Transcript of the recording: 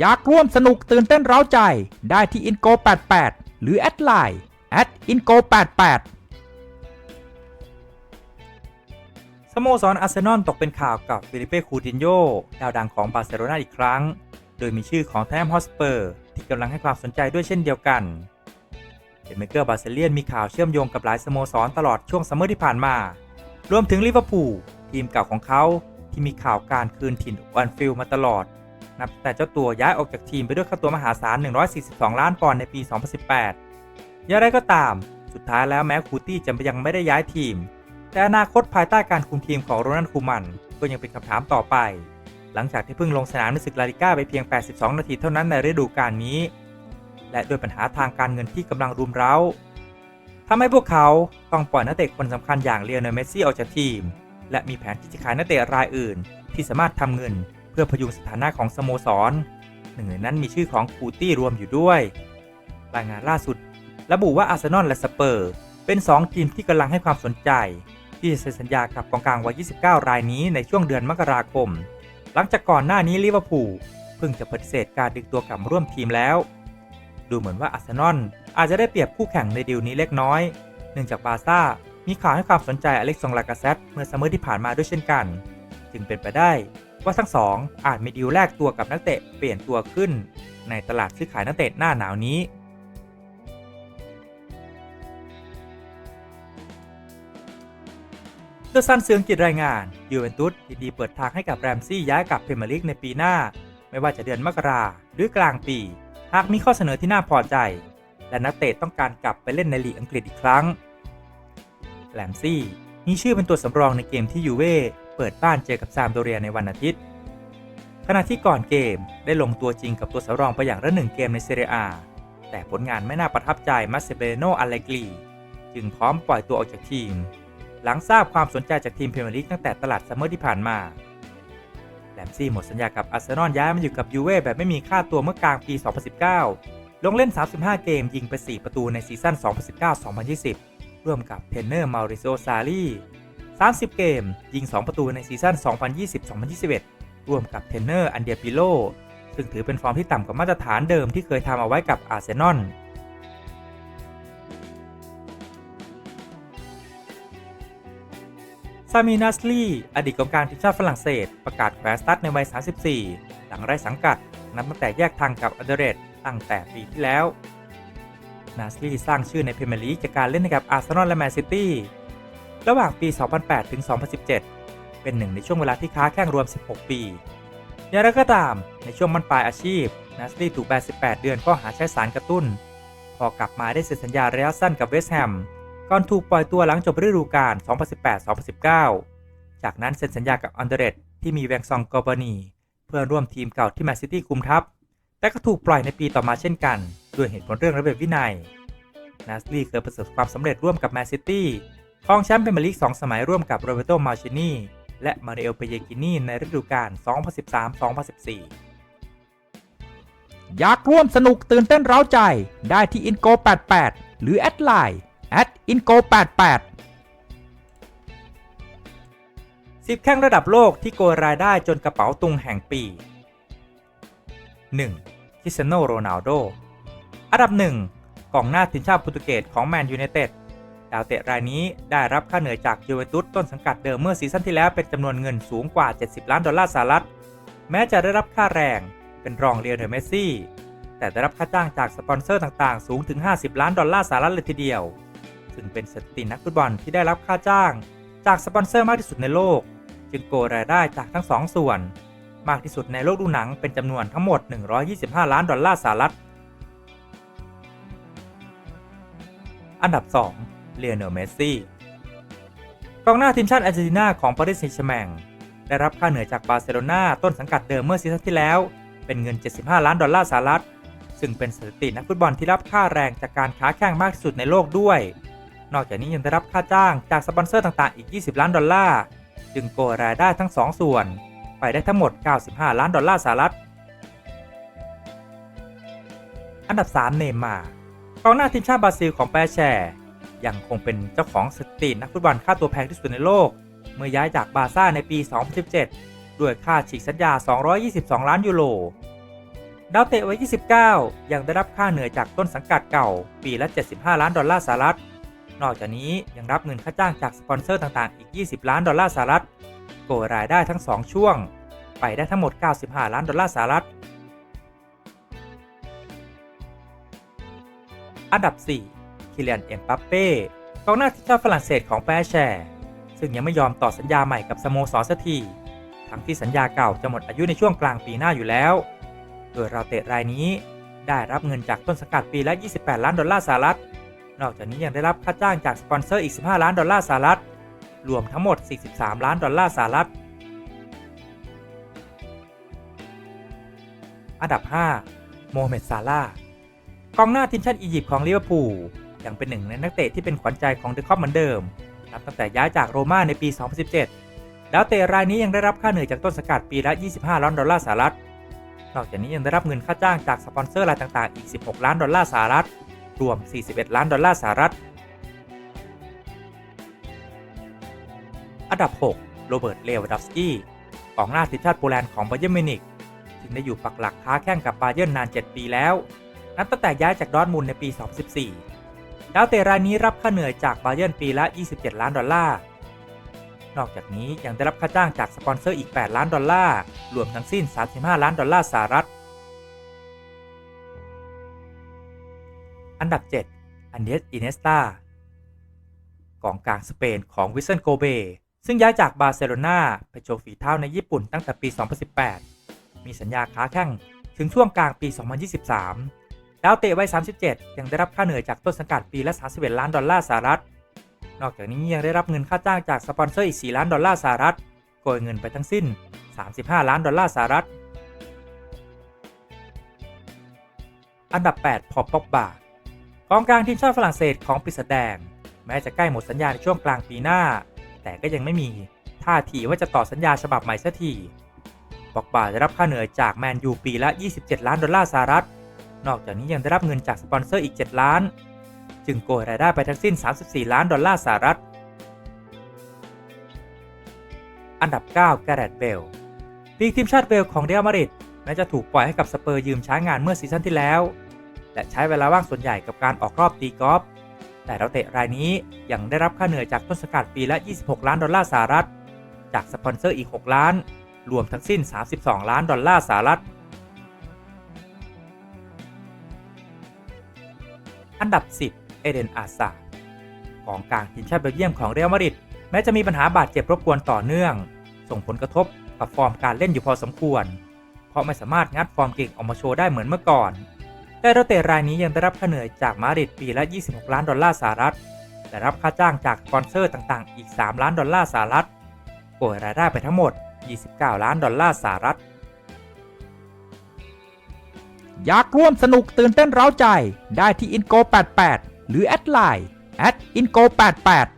อยากร่วมสนุกตื่นเต้นเร้าใจ ได้ที่ Inco 88 หรือแอดไลน์ at Inco 88สโมสรอาร์เซนอลตกเป็นข่าวกับฟิลิเป้คูตินโยดาวดังของบาร์เซโลนาอีกครั้ง โดยมีชื่อของแทมฮอสเปอร์ ที่กำลังให้ความสนใจด้วยเช่นเดียวกันเดนเมเกอร์บาเซเลียนมีข่าวเชื่อมโยงกับหลายสโมสรตลอดช่วงซัมเมอร์ที่ผ่านมา รวมถึงลิเวอร์พูลทีมเก่าของเขาที่มีข่าวการคืนถิ่นวันฟิลมาตลอด นับแต่เจ้าตัวย้ายออกจากทีมไปด้วยค่าตัวมหาศาล 142 ล้านปอนด์ในปี 2018 อย่างไรก็ตาม สุดท้ายแล้วแม้คูตี้จะยังไม่ได้ย้ายทีม แต่อนาคตภายใต้การคุมทีมของโรนัลด์คูมัน ก็ยังเป็นคำถามต่อไป หลังจากที่เพิ่งลงสนามในศึกลาลิก้าไปเพียง 82 นาทีเท่านั้นในฤดูกาลนี้ และด้วยปัญหาทางการเงินที่กำลังรุมเร้าทำให้พวกเขาต้องปล่อยนักเตะคนสำคัญอย่างเลียนเนเมสซี่ออกจากทีม และมีแผนที่จะขายนักเตะรายอื่น ที่สามารถทำเงิน พื่อพยุงสถานะของสโมสร หนึ่งในนั้นมีชื่อของคูตี้รวมอยู่ด้วย รายงานล่าสุด ระบุว่าอาร์เซนอลและสเปอร์ เป็น 2 ทีมที่กำลังให้ความสนใจ ที่จะเซ็นสัญญากับกองกลางวัย 29 รายนี้ในช่วงเดือนมกราคม หลังจากก่อนหน้านี้ลิเวอร์พูลเพิ่งจะปฏิเสธการดึงตัวกลับร่วมทีมแล้ว ดูเหมือนว่าอาร์เซนอลอาจจะได้เปรียบคู่แข่งในดีลนี้เล็กน้อย เนื่องจากบาร์ซ่ามีข่าวให้ความสนใจอเล็กซองลากาเซตเมื่อซัมเมอร์ที่ผ่านมาด้วยเช่นกัน จึงเป็นไปได้ ว่าทั้งสองอาจมีดีลแลกตัวกับนักเตะเปลี่ยนตัวขึ้น ในตลาดซื้อขายนักเตะหน้าหนาวนี้เดอะซันเสืองกิจรายงานยูเวนตุสยินดีเปิดทางให้กับแรมซี่ย้ายกลับเพรีเมียร์ลีกในปีหน้า ไม่ว่าจะเดือนมกราหรือกลางปี หากมีข้อเสนอที่น่าพอใจ และนักเตะต้องการกลับไปเล่นในลีกอังกฤษอีกครั้งแรมซี่มีชื่อเป็นตัวสำรองในเกมที่ยูเว่ เปิดบ้านเจอกับซามโดเรียในวันอาทิตย์ ขณะที่ก่อนเกมได้ลงตัวจริงกับตัวสำรองไปอย่างละหนึ่งเกมในเซเรียอาแต่ผลงานไม่น่าประทับใจมาเซเบโนอัลเลกรีจึงพร้อมปล่อยตัวออกจากทีม หลังทราบความสนใจจากทีมพรีเมียร์ลีกตั้งแต่ตลาดซัมเมอร์ที่ผ่านมาแลมซี่หมดสัญญากับอาร์เซนอลย้ายมาอยู่กับยูเว่แบบไม่มีค่าตัวเมื่อกลางปี 2019 ลงเล่น 35 เกมยิงไป 4 ประตูในซีซั่น 2019-2020 ร่วมกับเทนเนอร์มาริโซซารี 30 เกม ยิง 2 ประตูในซีซั่น 2020-2021 ร่วมกับเทรนเนอร์อันเดียปิโล ซึ่งถือเป็นฟอร์มที่ต่ำกว่ามาตรฐานเดิมที่เคยทำเอาไว้กับอาร์เซนอลซามีนัสลีอดีตกองกลางทีมชาติฝรั่งเศส ประกาศแขวนสตัดในวัย 34 หลังไร้สังกัด นับตั้งแต่แยกทางกับอเดเรตตั้งแต่ปีที่แล้ว นัสลีสร้างชื่อในพรีเมียร์ลีกจากการเล่นให้กับอาร์เซนอลและแมนซิตี้ ระหว่างปี 2008 ถึง 2017 เป็นหนึ่งในช่วงเวลาที่ค้าแข่งรวม 16 ปีอย่างไรก็ตาม ในช่วงมันปลายอาชีพนัสลีถูกแบน18 เดือนข้อหาใช้สารกระตุ้น พอกลับมาได้เซ็นสัญญาระยะสั้นกับเวสต์แฮม ก่อนถูกปล่อยตัวหลังจบฤดูกาล 2018-2019 จากนั้นเซ็นสัญญากับอันเดเรตที่มีแวงซองกอบานีเพื่อร่วมทีมเก่าที่แมนซิตี้คุมทัพ แต่ก็ถูกปล่อยในปีต่อมาเช่นกัน ด้วยเหตุผลเรื่องระเบียบวินัยนัสลีเคยประสบความสำเร็จร่วมกับแมนซิตี้ ครองแชมป์พรีเมียร์ลีก 2 สมัยร่วมกับโรเบโตมาชินีและมาริเอลเปเยกินีในฤดูกาล 2013-2014 อยากร่วมสนุกตื่นเต้นเร้าใจได้ที่ Inco 88 หรือแอดไลน์ at Inco 88 10 แข้งระดับโลกที่โกยรายได้จนกระเป๋าตุงแห่งปี 1. คริสเตียโนโรนัลโด อันดับ 1 กองหน้าทีมชาติโปรตุเกสของแมนยูไนเต็ด ดาวเตะรายนี้ได้รับค่าเหนื่อยจากยูเวนตุสต้นสังกัดเดิมเมื่อซีซั่นที่แล้วเป็นจำนวนเงินสูงกว่า 70 ล้านดอลลาร์สหรัฐ แม้จะได้รับค่าแรงเป็นรองเลียนเดอร์เมสซี่ แต่ได้รับค่าจ้างจากสปอนเซอร์ต่างๆ สูงถึง 50 ล้านดอลลาร์สหรัฐเลยทีเดียว ซึ่งเป็นสถิตินักฟุตบอลที่ได้รับค่าจ้าง จากสปอนเซอร์มากที่สุดในโลก จึงโกรายได้จากทั้งสองส่วน มากที่สุดในโลกดูหนังเป็นจำนวนทั้งหมด 125 ล้านดอลลาร์สหรัฐ อันดับ 2 เลียโนเมสซี่กองหน้าทีมชาติอาร์เจนตินาของปารีสแซงต์แชร์แมงได้รับค่าเหนื่อยจากบาร์เซโลนาต้นสังกัดเดิมเมื่อซีซั่นที่แล้ว เป็นเงิน 75 ล้านดอลลาร์สหรัฐ ซึ่งเป็นสถิตินักฟุตบอลที่รับค่าแรงจากการค้าแข่งมากที่สุดในโลกด้วย นอกจากนี้ยังได้รับค่าจ้างจากสปอนเซอร์ต่างๆอีก 20 ล้านดอลลาร์ จึงโกรายได้ทั้ง 2 ส่วน ไปได้ทั้งหมด 95 ล้านดอลลาร์สหรัฐ อันดับ 3 เนย์มาร์กองหน้าทีมชาติบราซิลของแปรแชร์ ยังคงเป็นเจ้าของสถิตินักฟุตบอลค่าตัวแพงที่สุดในโลก เมื่อย้ายจากบาร์ซ่าในปี 2017 ด้วยค่าฉีกสัญญา 222 ล้านยูโรดาวเตะวัย29 ยังได้รับค่าเหนื่อยจากต้นสังกัดเก่า ปีละ 75 ล้านดอลลาร์สหรัฐ นอกจากนี้ยังรับเงินค่าจ้างจากสปอนเซอร์ต่างๆ อีก 20 ล้านดอลลาร์สหรัฐโกยรายได้ทั้ง 2 ช่วง ไปได้ทั้งหมด 95 ล้านดอลลาร์สหรัฐ อันดับ 4 คิเลียนเอ็มปัปเป้กองหน้าทีมชาติฝรั่งเศสของแปรแชร์ซึ่งยังไม่ยอมต่อสัญญาใหม่กับสโมสรสักทีทั้งที่สัญญาเก่าจะหมดอายุในช่วงกลางปีหน้าอยู่แล้ว โดยเราเตะรายนี้ได้รับเงินจากต้นสังกัดปีละ 28 ล้านดอลลาร์สหรัฐ นอกจากนี้ยังได้รับค่าจ้างจากสปอนเซอร์อีก 15 ล้านดอลลาร์สหรัฐ รวมทั้งหมด 43 ล้านดอลลาร์สหรัฐ อันดับ 5 โมฮัมเหม็ดซาลากองหน้าทีมชาติอียิปต์ของลิเวอร์พูล ยังเป็นหนึ่งในนักเตะที่เป็นขวัญใจของเดอะคอปเหมือนเดิม นับตั้งแต่ย้ายจากโรม่าในปี 2017แล้วเตะรายนี้ยังได้รับค่าเหนื่อยจากต้นสังกัดปีละ 25 ล้านดอลลาร์สหรัฐ นอกจากนี้ยังได้รับเงินค่าจ้างจากสปอนเซอร์รายต่างๆ อีก 16 ล้านดอลลาร์สหรัฐ รวม 41 ล้านดอลลาร์สหรัฐ อันดับ 6 โรเบิร์ต เลวดอฟสกี้กองหน้าทีมชาติโปแลนด์ของบาเยิร์มิวนิกถึงได้อยู่ปักหลักค้าแข่งกับบาเยิร์นาน 7 ปีแล้วนับตั้งแต่ย้ายจากดอร์ทมุนในปี 2014 ดาวเตะรายนี้รับค่าเหนื่อยจากบาเยิร์นปีละ 27 ล้านดอลลาร์ นอกจากนี้ยังได้รับค่าจ้างจากสปอนเซอร์อีก 8 ล้านดอลลาร์ รวมทั้งสิ้น 35 ล้านดอลลาร์สหรัฐ อันดับ 7 อันเดสอินเนสตากองกลางสเปนของวิสเซนโกเบ ซึ่งย้ายจากบาร์เซโลนาไปโชว์ฝีเท้าในญี่ปุ่นตั้งแต่ปี 2018 มีสัญญาค้าแข่งถึงช่วงกลางปี 2023 ดาวเตะวัย 37 ยังได้รับค่าเหนื่อยจากต้นสังกัดปีละ 31 ล้านดอลลาร์สหรัฐ นอกจากนี้ยังได้รับเงินค่าจ้างจากสปอนเซอร์อีก 4 ล้านดอลลาร์สหรัฐโกยเงินไปทั้งสิ้น 35 ล้านดอลลาร์สหรัฐ อันดับ 8 พอปป็อกบากองกลางทีมชาติฝรั่งเศสของปีศาจแดง แม้จะใกล้หมดสัญญาในช่วงกลางปีหน้า แต่ก็ยังไม่มีท่าทีว่าจะต่อสัญญาฉบับใหม่สักทีปอกบาจะรับค่าเหนื่อยจากแมนยูปีละ 27 ล้านดอลลาร์สหรัฐ นอกจากนี้ยังได้รับเงินจากสปอนเซอร์อีก 7 ล้าน จึงโกยรายได้ไปทั้งสิ้น 34 ล้านดอลลาร์สหรัฐ อันดับ 9 แกเรตเบลปีกทีมชาติเวลของเรอัลมาริดแม้จะถูกปล่อยให้กับสเปอร์ยืมใช้งานเมื่อซีซั่นที่แล้ว และใช้เวลาว่างส่วนใหญ่กับการออกรอบตีกอล์ฟแต่เราเตะรายนี้ยังได้รับค่าเหนื่อยจากต้นสังกัดปีละ 26 ล้านดอลลาร์สหรัฐ จากสปอนเซอร์อีก 6 ล้าน รวมทั้งสิ้น 32 ล้านดอลลาร์สหรัฐ อันดับ 10 เอเดนอาซาร์กองกลางทีมชาติเบลเยียมของเรอัลมาดริดแม้จะมีปัญหาบาดเจ็บรบกวนต่อเนื่อง ส่งผลกระทบกับฟอร์มการเล่นอยู่พอสมควร เพราะไม่สามารถงัดฟอร์มเก่งออกมาโชว์ได้เหมือนเมื่อก่อน แต่เราเตะรายนี้ยังได้รับค่าเหนื่อยจากมาดริดปีละ 26 ล้านดอลลาร์สหรัฐ และรับค่าจ้างจากสปอนเซอร์ต่างๆ อีก 3 ล้านดอลลาร์สหรัฐโกยรายได้ไปทั้งหมด 29 ล้านดอลลาร์สหรัฐ อยากร่วมสนุกตื่นเต้นเร้าใจ ได้ที่ Inco88 หรือแอดไลน์ at inco88